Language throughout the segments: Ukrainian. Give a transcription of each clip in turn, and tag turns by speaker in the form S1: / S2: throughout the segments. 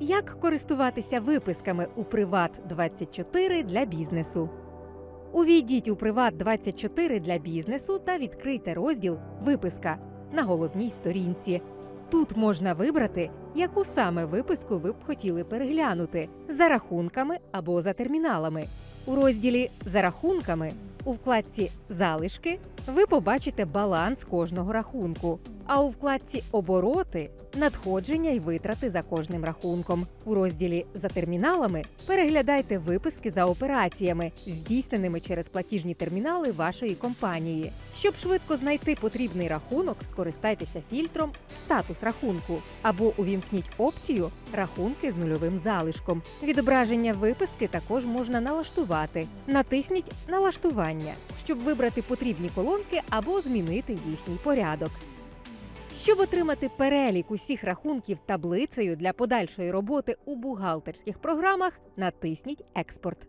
S1: Як користуватися виписками у Приват 24 для бізнесу? Увійдіть у Приват 24 для бізнесу та відкрийте розділ Виписка на головній сторінці. Тут можна вибрати, яку саме виписку ви б хотіли переглянути за рахунками або за терміналами. У розділі За рахунками у вкладці Залишки ви побачите баланс кожного рахунку. А у вкладці Обороти надходження й витрати за кожним рахунком. У розділі За терміналами переглядайте виписки за операціями, здійсненими через платіжні термінали вашої компанії. Щоб швидко знайти потрібний рахунок, скористайтеся фільтром Статус рахунку або увімкніть опцію Рахунки з нульовим залишком. Відображення виписки також можна налаштувати. Натисніть Налаштування, щоб вибрати потрібні колонки або змінити їхній порядок. Щоб отримати перелік усіх рахунків таблицею для подальшої роботи у бухгалтерських програмах, натисніть Експорт.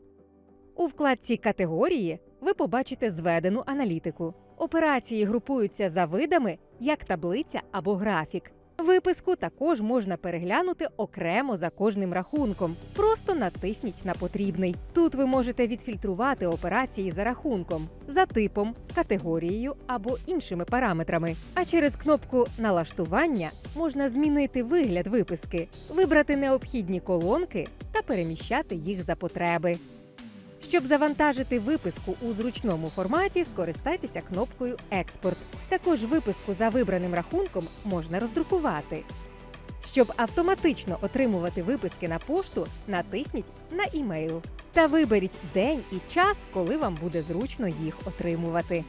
S1: У вкладці Категорії ви побачите зведену аналітику. Операції групуються за видами як таблиця або графік. Виписку також можна переглянути окремо за кожним рахунком. Просто натисніть на потрібний. Тут ви можете відфільтрувати операції за рахунком, за типом, категорією або іншими параметрами. А через кнопку Налаштування можна змінити вигляд виписки, вибрати необхідні колонки та переміщати їх за потреби. Щоб завантажити виписку у зручному форматі, скористайтеся кнопкою Експорт. Також виписку за вибраним рахунком можна роздрукувати. Щоб автоматично отримувати виписки на пошту, натисніть на імейл та виберіть день і час, коли вам буде зручно їх отримувати.